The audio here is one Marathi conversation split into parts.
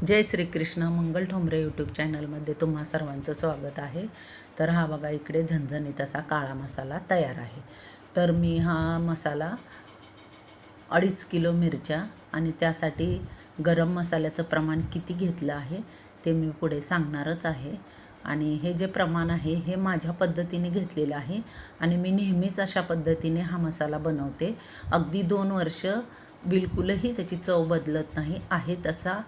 जय श्रीकृष्ण मंगल ठोंबरे यूट्यूब चॅनलमध्ये तुम्हा सर्वांचं स्वागत आहे. तर हा बघा इकडे झणझणीत असा काळा मसाला तयार आहे. तर मी हा मसाला अडीच किलो मिरच्या आणि त्यासाठी गरम मसाल्याचं प्रमाण किती घेतलं आहे ते मी पुढे सांगणारच आहे. आणि हे जे प्रमाण आहे हे माझ्या पद्धतीने घेतलेलं आहे आणि मी नेहमीच अशा पद्धतीने हा मसाला बनवते. अगदी दोन वर्ष बिलकुलही त्याची चव बदलत नाही आहे तसा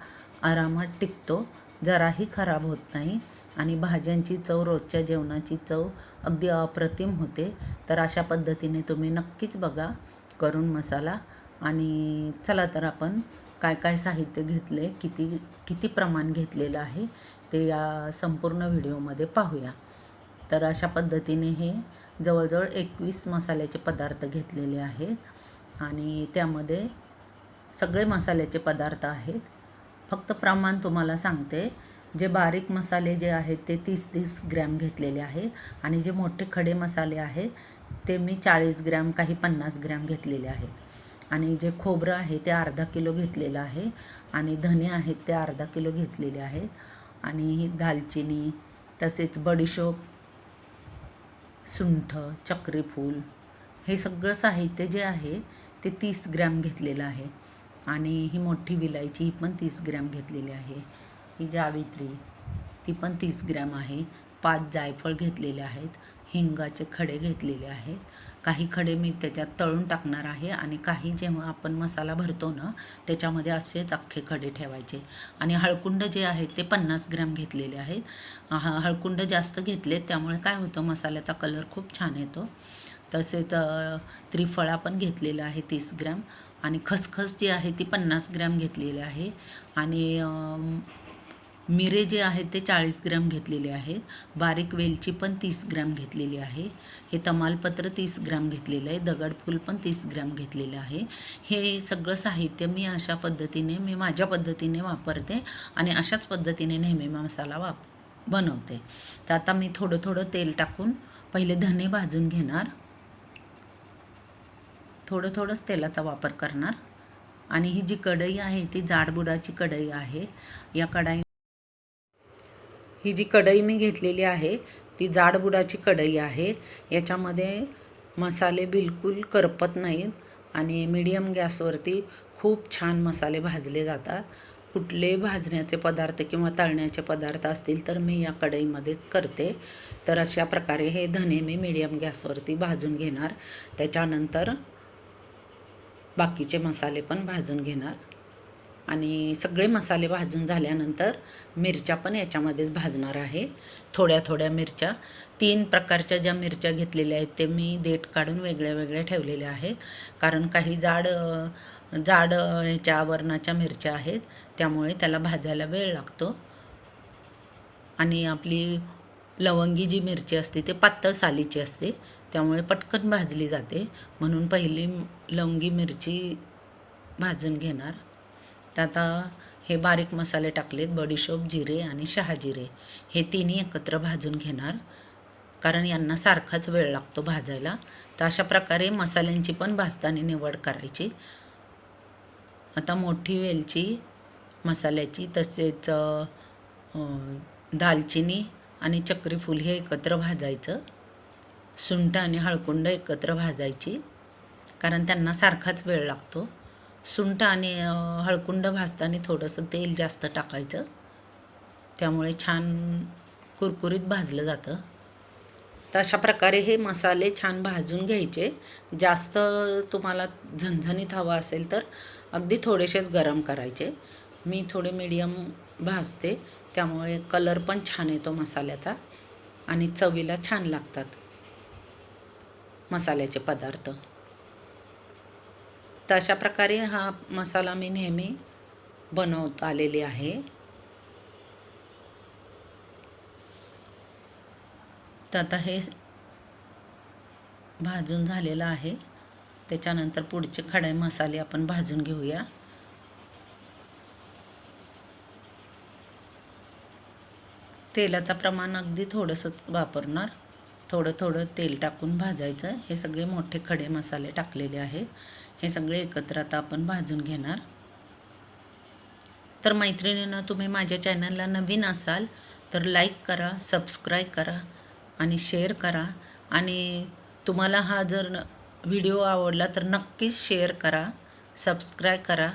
आरामात टिकतो. जराही खराब होत नाही. आणि भाज्यांची चव रोजच्या जेवणाची चव अगदी अप्रतिम होते. तर अशा पद्धतीने तुम्ही नक्कीच बघा करून मसाला. आणि चला तर आपण काय काय साहित्य घेतले किती किती प्रमाण घेतलेलं आहे ते या संपूर्ण व्हिडिओमध्ये पाहूया. तर अशा पद्धतीने हे जवळजवळ एकवीस मसाल्याचे पदार्थ घेतलेले आहेत. आणि त्यामध्ये सगळे मसाल्याचे पदार्थ आहेत. फक्त प्रमाण तुम्हाला सांगते. जे बारीक मसाले जे आहेत ते तीस तीस ग्रॅम घेतलेले आहेत. आणि जे मोठे खडे मसाले आहेत ते मी चाळीस ग्रॅम काही पन्नास ग्रॅम घेतलेले आहेत. आणि जे खोबरं आहे ते अर्धा किलो घेतलेलं आहे. आणि धने आहेत ते अर्धा किलो घेतलेले आहेत. आणि दालचिनी तसेच बडीशोप सुंठ चक्रीफूल हे सगळं साहित्य जे आहे ते तीस ग्रॅम घेतलेलं आहे. आणि ही मोठी विलायची ही पण तीस ग्रॅम घेतलेली आहे. ही जावित्री ती पण तीस ग्रॅम आहे. पाच जायफळ घेतलेले आहेत. हिंगाचे खडे घेतलेले आहेत. काही खडे मी त्याच्यात तळून टाकणार आहे आणि काही जेव्हा आपण मसाला भरतो ना त्याच्यामध्ये असेच अख्खे खडे ठेवायचे. आणि हळकुंड जे आहेत ते पन्नास ग्रॅम घेतलेले आहेत. हळकुंड जास्त घेतले त्यामुळे काय होतं मसाल्याचा कलर खूप छान येतो. तसेच त्रिफळा पण घेतलेला आहे तीस ग्रॅम. आणि खसखस जी आहे ती पन्नास ग्रॅम घेतलेली आहे. आणि मिरे जे आहेत ते चाळीस ग्रॅम घेतलेले आहेत. बारीक वेलची पण तीस ग्रॅम घेतलेली आहे. हे तमालपत्र तीस ग्रॅम घेतलेलं आहे. दगडफूल पण तीस ग्रॅम घेतलेलं आहे. हे सगळं साहित्य मी अशा पद्धतीने मी माझ्या पद्धतीने वापरते आणि अशाच पद्धतीने नेहमी मसाला वाप बनवते. तर आता मी थोडं थोडं तेल टाकून पहिले धने भाजून घेणार. थोडं थोडंच तेलाचा वापर करणार. आणि ही जी कढई आहे ती जाडबुडाची कढई आहे. या कढाई ही जी कढई मी घेतलेली आहे ती जाडबुडाची कढई आहे. याच्यामध्ये मसाले बिलकुल करपत नाहीत आणि मीडियम गॅसवरती खूप छान मसाले भाजले जातात. कुठले भाजण्याचे पदार्थ किंवा तळण्याचे पदार्थ असतील तर मी या कढईमध्येच करते. तर अशा प्रकारे हे धने मी मीडियम गॅसवरती भाजून घेणार. त्याच्यानंतर बाकीचे मसाले पण भाजून घेणार. आणि सगळे मसाले भाजून झाल्यानंतर मिरच्या पण याच्यामध्येच भाजणार आहे. थोड्या थोड्या मिरच्या. तीन प्रकारच्या ज्या मिरच्या घेतलेल्या आहेत ते मी देठ काढून वेगळ्या वेगळ्या ठेवलेल्या आहेत. कारण काही जाड जाड ह्याच्या आवरणाच्या मिरच्या आहेत त्यामुळे त्याला भाजायला वेळ लागतो. आणि आपली लवंगी जी मिरची असते ते पातळ सालीची असते. त्यामुळे पटकन भाजली जाते. म्हणून पहिली लवंगी मिरची भाजून घेणार. तर आता हे बारीक मसाले टाकलेत बडीशोप जिरे आणि शहाजिरे हे तिन्ही एकत्र भाजून घेणार. कारण यांना सारखाच वेळ लागतो भाजायला. तर अशा प्रकारे मसाल्यांची पण भाजताना निवड करायची. आता मोठी वेलची मसाल्याची तसेच दालचिनी आणि चक्रीफूल हे एकत्र भाजायचं. सुंठ आणि हळकुंड एकत्र भाजायची कारण त्यांना सारखाच वेळ लागतो. सुंठ आणि हळकुंड भाजताना थोडंसं तेल जास्त टाकायचं. त्यामुळे छान कुरकुरीत भाजलं जातं. तर अशा प्रकारे हे मसाले छान भाजून घ्यायचे. जास्त तुम्हाला झणझणीत हवा असेल तर अगदी थोडेसेच गरम करायचे. मी थोडे मीडियम भाजते त्यामुळे कलर पण छान येतो मसाल्याचा आणि चवीला छान लागतात. मसाल्याचे पदार्थ. तर अशा प्रकारे हा मसाला मी नेहमी बनवत आलेली आहे. तर आता हे भाजून झालेलं आहे. त्याच्यानंतर पुढचे खडे मसाले आपण भाजून घेऊया. तेलाचं प्रमाण अगदी थोडंसं वापरणार. थोडं थोडं तेल टाकून भाजायचं. हे सगळे मोठे खडे मसाले टाकलेले आहेत. हे सगळे एकत्र आता आपण भाजून घेणार. तर मैत्रिणीनं तुम्ही माझ्या चॅनलला नवीन असाल तर लाईक करा सबस्क्राईब करा आणि शेअर करा. आणि तुम्हाला हा जर व्हिडिओ आवडला तर नक्कीच शेअर करा सबस्क्राईब करा.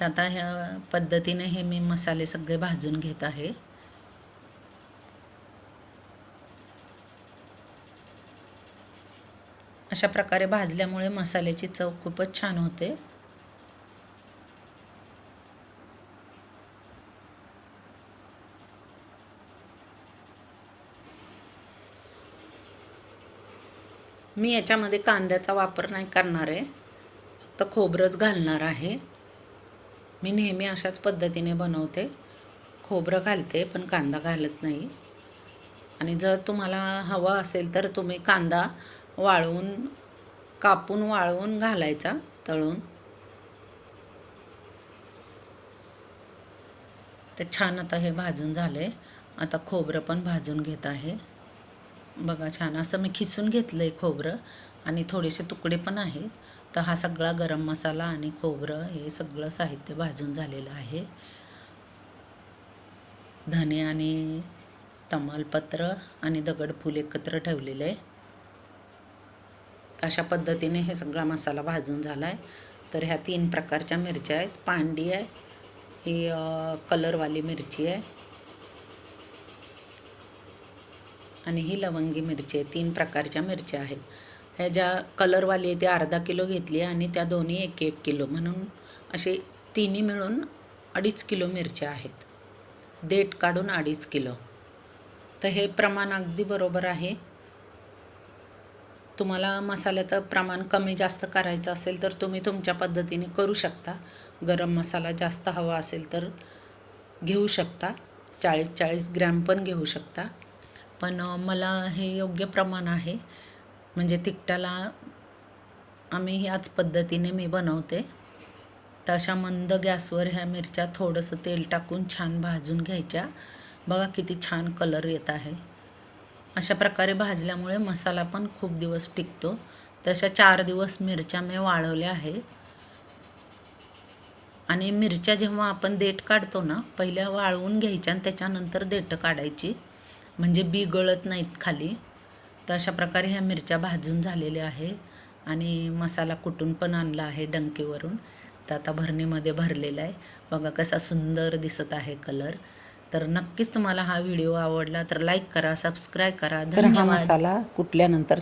तर आता ह्या पद्धतीने हे मी मसाले सगळे भाजून घेत आहे. अशा प्रकारे भाजल्यामुळे मसाल्याची चव खूपच छान होते. मी याच्यामध्ये कांद्याचा वापर नाही करणार आहे. फक्त खोबरंच घालणार आहे. मी नेहमी अशाच पद्धतीने बनवते. खोबरं घालते पण कांदा घालत नाही. आणि जर तुम्हाला हवा असेल तर तुम्ही कांदा वाळवून कापून वाळवून घालायचा तळून. तर छान आता हे भाजून झालं. आहे आता खोबरं पण भाजून घेत आहे. बघा छान असं मी खिसून घेतलं आहे खोबरं आणि थोडेसे तुकडे पण आहेत. तर हा सगळा गरम मसाला आणि खोबरं हे सगळं साहित्य भाजून झालेलं आहे. धने आणि तमालपत्र आणि दगडफूल एकत्र ठेवलेलं. आहे अशा पद्धतीने हे सगळा मसाला भाजून झाला आहे तर ह्या तीन प्रकारच्या मिरच्या आहेत. पांडी आहे. ही कलरवाली मिरची आहे. आणि ही लवंगी मिरची आहे. तीन प्रकारच्या मिरच्या आहेत. ह्या ज्या कलरवाली आहे ती अर्धा किलो घेतली आहे आणि त्या दोन्ही एक एक किलो. म्हणून असे तिन्ही मिळून अडीच किलो मिरच्या आहेत. देठ काढून अडीच किलो. तर हे प्रमाण अगदी बरोबर आहे. तुम्हाला मसाल्याचं प्रमाण कमी जास्त करायचं असेल तर तुम्ही तुमच्या पद्धतीने करू शकता. गरम मसाला जास्त हवा असेल तर घेऊ शकता. चाळीस चाळीस ग्रॅम पण घेऊ शकता. पण मला हे योग्य प्रमाण आहे. म्हणजे तिखटाला आम्ही ह्याच पद्धतीने मी बनवते. तर अशा मंद गॅसवर ह्या मिरच्या थोडंसं तेल टाकून छान भाजून घ्यायच्या. बघा किती छान कलर येत आहे. अशा प्रकारे भाजल्यामुळे मसाला पण खूप दिवस टिकतो. तशा चार दिवस मिरच्या मी वाळवल्या आहे आणि मिरच्या जेव्हा आपण देठ काढतो ना पहिल्या वाळवून घ्यायच्या आणि त्याच्यानंतर देठं काढायची. म्हणजे बी गळत नाहीत खाली. तर अशा प्रकारे ह्या मिरच्या भाजून झालेल्या आहे आणि मसाला कुटून पण आणला आहे डंकीवरून. तर आता भरणीमध्ये भरलेला आहे. बघा कसा सुंदर दिसत आहे कलर. तर नक्कीच तुम्हाला हा व्हिडिओ आवडला तर लाईक करा सबस्क्राईब करा. तर हा धन्यवाद. मसाला कुटल्यानंतर